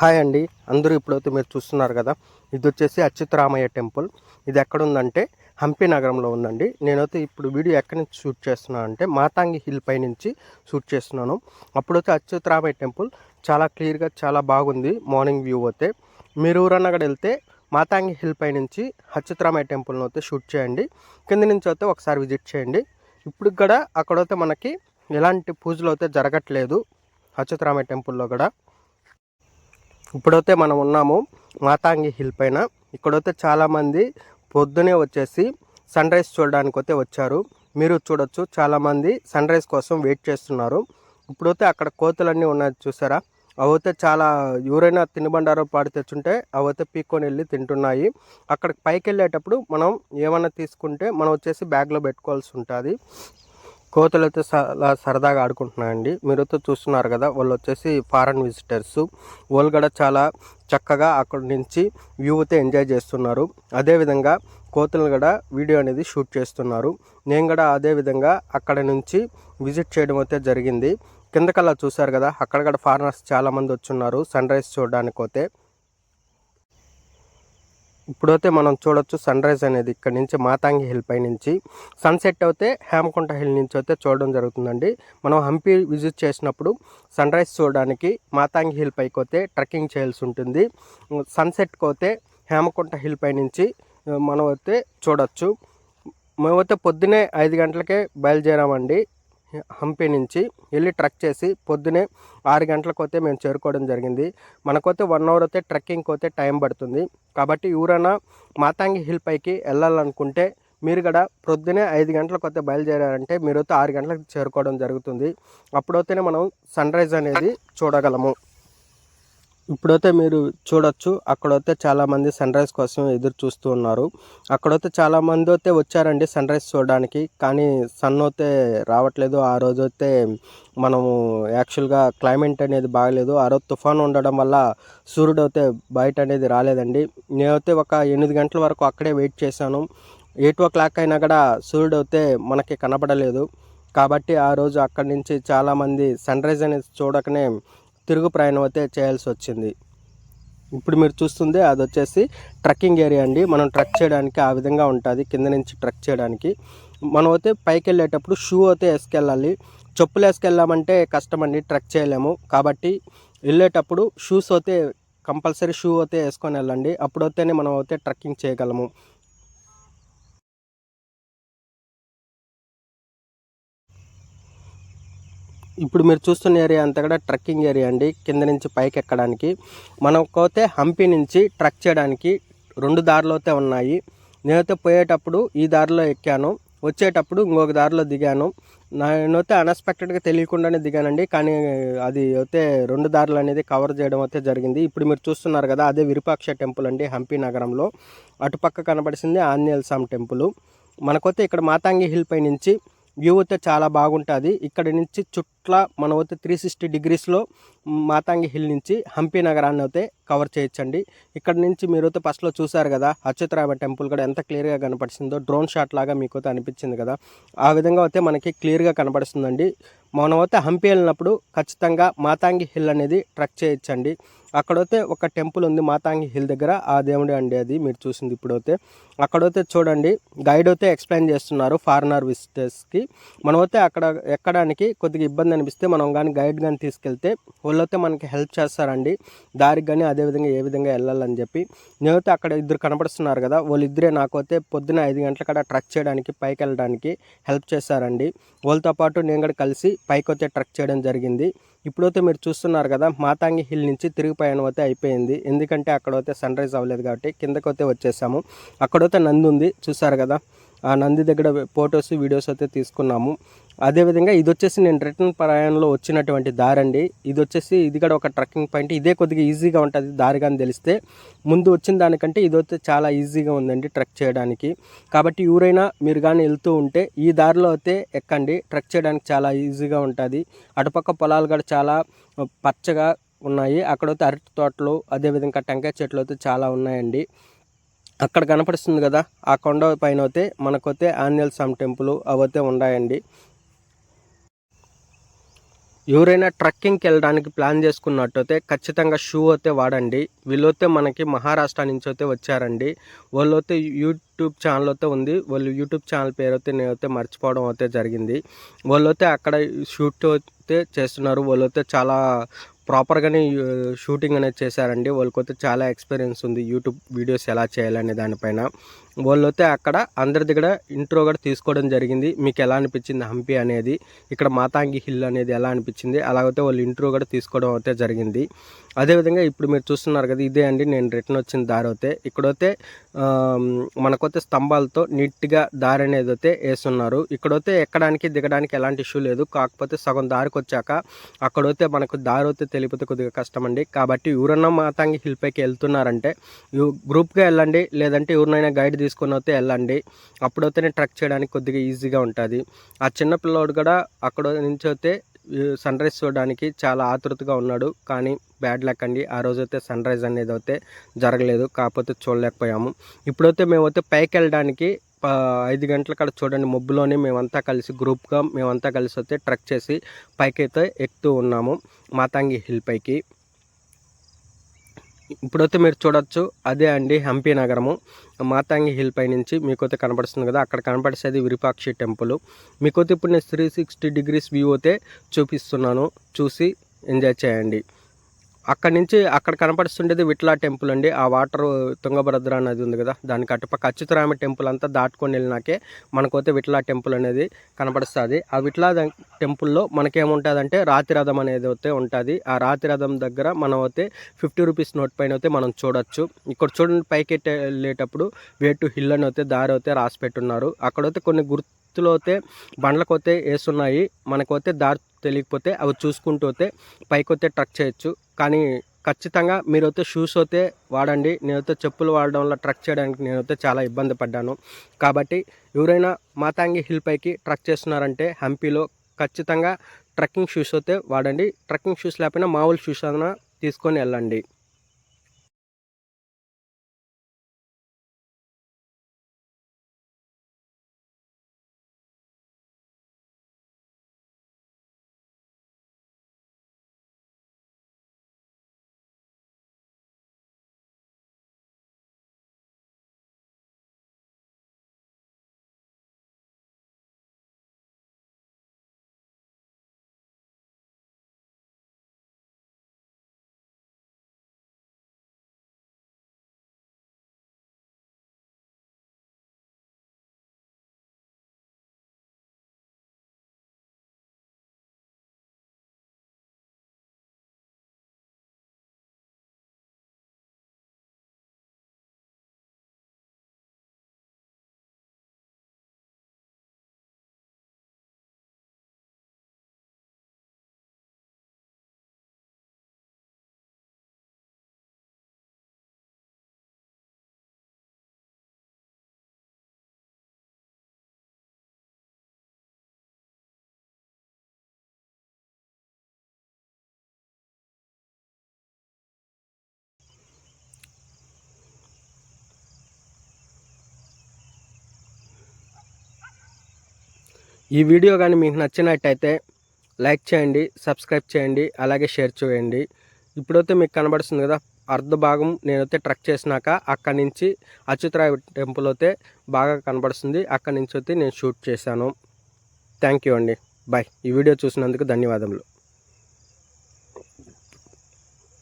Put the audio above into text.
Hi అండి. అందరూ ఇప్పుడైతే మీరు చూస్తున్నారు కదా ఇది వచ్చేసి అచ్యుతరామయ్య టెంపుల్. ఇది ఎక్కడ ఉందంటే హంపి నగరంలో ఉందండి. నేనైతే ఇప్పుడు వీడియో ఎక్కడి నుంచి షూట్ చేస్తున్నాను అంటే మాతాంగి హిల్ పై నుంచి షూట్ చేస్తున్నాను. అప్పుడైతే అచ్యుతరామయ్య టెంపుల్ చాలా క్లియర్గా చాలా బాగుంది మార్నింగ్ వ్యూ అయితే. మీరు ఊరన్నగడ కూడా వెళ్తే మాతాంగి హిల్ పై నుంచి అచ్యుతరామయ్య టెంపుల్ను అయితే షూట్ చేయండి. కింద నుంచి అయితే ఒకసారి విజిట్ చేయండి. ఇప్పుడు కూడా అక్కడైతే మనకి ఎలాంటి పూజలు అయితే జరగట్లేదు అచ్యుతరామయ్య టెంపుల్లో కూడా. ఇప్పుడైతే మనం ఉన్నాము మాతాంగి హిల్ పైన. ఇక్కడైతే చాలామంది పొద్దునే వచ్చేసి సన్ రైజ్ చూడడానికి అయితే వచ్చారు. మీరు చూడొచ్చు చాలామంది సన్ రైజ్ కోసం వెయిట్ చేస్తున్నారు. ఇప్పుడైతే అక్కడ కోతులన్నీ ఉన్నాయి చూసారా? అవైతే చాలా ఎవరైనా తినుబండారం పాడి తెచ్చుంటే అవైతే పీక్కొని వెళ్ళి తింటున్నాయి. అక్కడికి పైకి వెళ్ళేటప్పుడు మనం ఏమన్నా తీసుకుంటే మనం వచ్చేసి బ్యాగ్లో పెట్టుకోవాల్సి ఉంటుంది. కోతులతో అయితే చాలా సరదాగా ఆడుకుంటున్నాయండి. మీరైతే చూస్తున్నారు కదా వాళ్ళు వచ్చేసి ఫారెన్ విజిటర్స్. వాళ్ళు కూడా చాలా చక్కగా అక్కడి నుంచి వ్యూ అయితే ఎంజాయ్ చేస్తున్నారు. అదేవిధంగా కోతులు కూడా వీడియో అనేది షూట్ చేస్తున్నారు. నేను కూడా అదేవిధంగా అక్కడ నుంచి విజిట్ చేయడం అయితే జరిగింది. కిందకల్లా చూశారు కదా అక్కడ కూడా ఫారినర్స్ చాలామంది వచ్చున్నారు. సన్ రైజ్ చూడడానికి పోతే ఇప్పుడైతే మనం చూడొచ్చు సన్ రైజ్ అనేది ఇక్కడ నుంచి మాతాంగి హిల్ పై నుంచి. సన్సెట్ అయితే హేమకుంట హిల్ నుంచి అయితే చూడడం జరుగుతుందండి. మనం హంపి విజిట్ చేసినప్పుడు సన్ రైజ్ చూడడానికి మాతాంగి హిల్ పైకి అయితే ట్రెక్కింగ్ చేయాల్సి ఉంటుంది. సన్సెట్కి అయితే హేమకుంట హిల్ పై నుంచి మనం అయితే చూడొచ్చు. మేమైతే పొద్దునే ఐదు గంటలకే బయలుదేరామండి. హంపి నుంచి వెళ్ళి ట్రక్ చేసి పొద్దునే ఆరు గంటలకు అయితే మేము చేరుకోవడం జరిగింది. మనకైతే వన్ అవర్ అయితే ట్రెక్కింగ్కి అయితే టైం పడుతుంది. కాబట్టి ఎవరైనా మాతాంగి హిల్ పైకి వెళ్ళాలనుకుంటే మీరు కూడా పొద్దునే ఐదు గంటలకు అయితే బయలుదేరారంటే మీరైతే ఆరు గంటలకు చేరుకోవడం జరుగుతుంది. అప్పుడైతేనే మనం సన్ రైజ్ అనేది చూడగలము. ఇప్పుడైతే మీరు చూడొచ్చు అక్కడైతే చాలామంది సన్ రైజ్ కోసం ఎదురు చూస్తూ ఉన్నారు. అక్కడైతే చాలామంది అయితే వచ్చారండి సన్ రైజ్ చూడడానికి కానీ సన్ అయితే రావట్లేదు. ఆ రోజు అయితే మనము యాక్చువల్గా క్లైమేట్ అనేది బాగలేదు. ఆ రోజు తుఫాన్ ఉండడం వల్ల సూర్యుడు అయితే బయట అనేది రాలేదండి. నేనైతే ఒక ఎనిమిది గంటల వరకు అక్కడే వెయిట్ చేశాను. ఎయిట్ ఓ క్లాక్ అయినా కూడా సూర్యుడు అయితే మనకి కనపడలేదు కాబట్టి ఆ రోజు అక్కడి నుంచి చాలామంది సన్ రైజ్ అనేది చూడకనే తిరుగు ప్రయాణం అయితే చేయాల్సి వచ్చింది ఇప్పుడు మీరు చూస్తుంది అది వచ్చేసి ట్రక్కింగ్ ఏరియా అండి. మనం ట్రక్ చేయడానికి ఆ విధంగా ఉంటుంది కింద నుంచి ట్రక్ చేయడానికి. మనం అయితే పైకి వెళ్ళేటప్పుడు షూ అయితే వేసుకెళ్ళాలి. చెప్పులు వేసుకెళ్ళామంటే కష్టం అండి ట్రక్ చేయలేము. కాబట్టి వెళ్ళేటప్పుడు షూస్ అయితే కంపల్సరీ షూ అయితే వేసుకొని వెళ్ళండి. అప్పుడైతేనే మనం అయితే ట్రక్కింగ్ చేయగలము. ఇప్పుడు మీరు చూస్తున్న ఏరియా అంతా కూడా ట్రక్కింగ్ ఏరియా అండి. కింద నుంచి పైకి ఎక్కడానికి. మనకైతే హంపి నుంచి ట్రక్ చేయడానికి రెండు దారులు అయితే ఉన్నాయి. నేనైతే పోయేటప్పుడు ఈ దారిలో ఎక్కాను. వచ్చేటప్పుడు ఇంకొక దారిలో దిగాను. నేనైతే అన్ఎక్స్పెక్టెడ్గా తెలియకుండానే దిగానండి. కానీ అది అయితే రెండు దారులు అనేది కవర్ చేయడం అయితే జరిగింది. ఇప్పుడు మీరు చూస్తున్నారు కదా అదే విరూపాక్ష టెంపుల్ అండి హంపి నగరంలో. అటుపక్క కనబడిసింది ఆంజనేయ స్వామి టెంపుల్. మనకైతే ఇక్కడ మాతాంగి హిల్ పై నుంచి వ్యూ అయితే చాలా బాగుంటుంది. ఇక్కడ నుంచి చుట్ల మనం అయితే త్రీ సిక్స్టీ డిగ్రీస్లో మాతాంగి హిల్ నుంచి హంపి నగరాన్ని అయితే కవర్ చేయొచ్చండి. ఇక్కడ నుంచి మీరు అయితే ఫస్ట్లో చూసారు కదా అచ్యుతరామ టెంపుల్ కూడా ఎంత క్లియర్గా కనపడుతుందో డ్రోన్ షాట్ లాగా మీకు అయితే అనిపించింది కదా. ఆ విధంగా అయితే మనకి క్లియర్గా కనపడుతుందండి మనం అయితే హంపి వెళ్ళినప్పుడు ఖచ్చితంగా మాతాంగి హిల్ అనేది ట్రక్ చేయొచ్చండి. అక్కడైతే ఒక టెంపుల్ ఉంది మాతాంగి హిల్ దగ్గర. ఆ దేవుడే అండి అది మీరు చూసింది ఇప్పుడైతే. అక్కడైతే చూడండి గైడ్ అయితే ఎక్స్ప్లెయిన్ చేస్తున్నారు ఫారినర్ విజిటర్స్కి. మనమైతే అక్కడ ఎక్కడానికి కొద్దిగా ఇబ్బంది అనిపిస్తే మనం కానీ గైడ్ కానీ తీసుకెళ్తే వాళ్ళైతే మనకి హెల్ప్ చేస్తారండి. దారికి కానీ అదేవిధంగా ఏ విధంగా వెళ్ళాలని చెప్పి. నేనైతే అక్కడ ఇద్దరు కనపడుస్తున్నారు కదా వాళ్ళిద్దరే నాకైతే పొద్దున ఐదు గంటల కాడ ట్రక్ చేయడానికి పైకి వెళ్ళడానికి హెల్ప్ చేశారండి వాళ్ళతో పాటు నేను కూడా కలిసి పైకి అయితే ట్రక్ చేయడం జరిగింది. ఇప్పుడైతే మీరు చూస్తున్నారు కదా మాతాంగి హిల్ నుంచి తిరిగి పయనం అయితే అయిపోయింది. ఎందుకంటే అక్కడైతే సన్ రైజ్ అవ్వలేదు కాబట్టి కిందకైతే వచ్చేసాము. అక్కడైతే నంది ఉంది చూసారు కదా? ఆ నంది దగ్గర ఫొటోస్ వీడియోస్ అయితే తీసుకున్నాము. అదేవిధంగా ఇది వచ్చేసి నేను రిటర్న్ ప్రయాణంలో వచ్చినటువంటి దారి అండి ఇది వచ్చేసి ఇది కూడా ఒక ట్రెక్కింగ్ పాయింట్ ఇదే కొద్దిగా ఈజీగా ఉంటుంది దారి కానీ తెలిస్తే. ముందు వచ్చిన దానికంటే ఇది అయితే చాలా ఈజీగా ఉందండి ట్రెక్ చేయడానికి. కాబట్టి ఎవరైనా మీరు కానీ వెళ్తూ ఉంటే ఈ దారిలో అయితే ఎక్కండి. ట్రెక్ చేయడానికి చాలా ఈజీగా ఉంటుంది. అటుపక్క పొలాలు కూడా చాలా పచ్చగా ఉన్నాయి. అక్కడైతే అరటి తోటలు అదేవిధంగా టెంకాయ చెట్లు అయితే చాలా ఉన్నాయండి. అక్కడ కనపడుస్తుంది కదా ఆ కొండ పైన అయితే మనకైతే ఆంజనేయ స్వామి టెంపుల్ అవైతే ఉన్నాయండి. ఎవరైనా ట్రెక్కింగ్కి వెళ్ళడానికి ప్లాన్ చేసుకున్నట్టయితే ఖచ్చితంగా షూ అయితే వాడండి. వీళ్ళైతే మనకి మహారాష్ట్ర నుంచి అయితే వచ్చారండి. వాళ్ళు అయితే యూట్యూబ్ ఛానల్ అయితే ఉంది. వాళ్ళు యూట్యూబ్ ఛానల్ పేరు అయితే నేనైతే మర్చిపోవడం అయితే జరిగింది. వాళ్ళు అయితే అక్కడ షూట్ అయితే చేస్తున్నారు. వాళ్ళు అయితే చాలా ప్రాపర్గానే షూటింగ్ అనేది చేశారండి. వాళ్ళకైతే చాలా ఎక్స్పీరియన్స్ ఉంది యూట్యూబ్ వీడియోస్ ఎలా చేయాలనే దానిపైన. వాళ్ళు అయితే అక్కడ అందరి దగ్గర ఇంట్రో కూడా తీసుకోవడం జరిగింది. మీకు ఎలా అనిపించింది హంపి అనేది? ఇక్కడ మాతాంగి హిల్ అనేది ఎలా అనిపించింది? అలాగైతే వాళ్ళు ఇంట్రో కూడా తీసుకోవడం అయితే జరిగింది. అదేవిధంగా ఇప్పుడు మీరు చూస్తున్నారు కదా ఇదే అండి నేను రిటర్న్ వచ్చిన దారి అయితే. ఇక్కడైతే మనకైతే స్తంభాలతో నీట్గా దారి అనేది అయితే వేస్తున్నారు. ఇక్కడైతే ఎక్కడానికి దిగడానికి ఎలాంటి ఇష్యూ లేదు. కాకపోతే సగం దారికి వచ్చాక అక్కడైతే మనకు దారి అయితే తెలిపితే కొద్దిగా కష్టం అండి. కాబట్టి ఎవరన్నా మాతాంగి హిల్ పైకి వెళ్తున్నారంటే గ్రూప్గా వెళ్ళండి. లేదంటే ఎవరినైనా గైడ్ తీసుకొని అయితే వెళ్ళండి. అప్పుడైతేనే ట్రక్ చేయడానికి కొద్దిగా ఈజీగా ఉంటుంది. ఆ చిన్న పిల్లోడు కూడా అక్కడ నుంచి అయితే సన్ రైజ్ చూడడానికి చాలా ఆతృతగా ఉన్నాడు. కానీ బ్యాడ్ లక్ అండి. ఆ రోజైతే సన్ రైజ్ అనేది అయితే జరగలేదు. కాకపోతే చూడలేకపోయాము. ఇప్పుడైతే మేమైతే పైకి వెళ్ళడానికి ఐదు గంటల కాడ చూడండి మబ్బులోనే మేమంతా కలిసి గ్రూప్గా మేమంతా కలిసి అయితే ట్రక్ చేసి పైకి అయితే ఎక్కుతూ ఉన్నాము. మాతాంగి హిల్ పైకి. ఇప్పుడైతే మీరు చూడొచ్చు అదే అండి హంపి నగరము. మాతాంగి హిల్ పై నుంచి మీకైతే కనపడుతుంది కదా అక్కడ కనపడేది విరూపాక్షి టెంపుల్. మీకైతే ఇప్పుడు నేను త్రీ సిక్స్టీ డిగ్రీస్ వ్యూ అయితే చూపిస్తున్నాను చూసి ఎంజాయ్ చేయండి. అక్కడి నుంచి అక్కడ కనపడుతుండేది విట్లా టెంపుల్ అండి. ఆ వాటర్ తుంగభద్ర అనేది ఉంది కదా దానికి అటుపక్క అచ్యుతరామ టెంపుల్ అంతా దాటుకొని వెళ్ళినాకే మనకైతే విట్లా టెంపుల్ అనేది కనపడుస్తుంది. ఆ విట్లా టెంపుల్లో మనకేముంటుందంటే రాతి రథం అనేది అయితే ఉంటుంది. ఆ రాతి రథం దగ్గర మనం అయితే ఫిఫ్టీ రూపీస్ నోట్ పైన అయితే మనం చూడొచ్చు. ఇక్కడ చూడండి పైకి వెళ్ళేటప్పుడు వే టు హిల్ అని అయితే దారి అయితే రాసి పెట్టున్నారు. అక్కడైతే కొన్ని గుర్తు అయితే బండ్లకు అయితే వేస్తున్నాయి మనకైతే దారి తెలియకపోతే అవి చూసుకుంటూ అయితే పైకి అయితే ట్రక్ చేయొచ్చు. కానీ ఖచ్చితంగా మీరైతే షూస్ అయితే వాడండి. నేనైతే చెప్పులు వాడడం వల్ల ట్రక్ చేయడానికి నేనైతే చాలా ఇబ్బంది పడ్డాను. కాబట్టి ఎవరైనా మాతాంగి హిల్ పైకి ట్రక్ చేస్తున్నారంటే హంపీలో ఖచ్చితంగా ట్రక్కింగ్ షూస్ అయితే వాడండి. ట్రక్కింగ్ షూస్ లేకపోయినా మామూలు షూస్ అయినా తీసుకొని వెళ్ళండి. ఈ వీడియో కానీ మీకు నచ్చినట్టయితే లైక్ చేయండి సబ్స్క్రైబ్ చేయండి అలాగే షేర్ చేయండి. ఇప్పుడైతే మీకు కనబడుతుంది కదా అర్ధ భాగం నేనైతే ట్రక్ చేసినాక అక్కడి నుంచి అచ్యుతరాయ టెంపుల్ అయితే బాగా కనబడుతుంది. అక్కడి నుంచి అయితే నేను షూట్ చేశాను. థ్యాంక్ యూ అండి. బాయ్. ఈ వీడియో చూసినందుకు ధన్యవాదములు.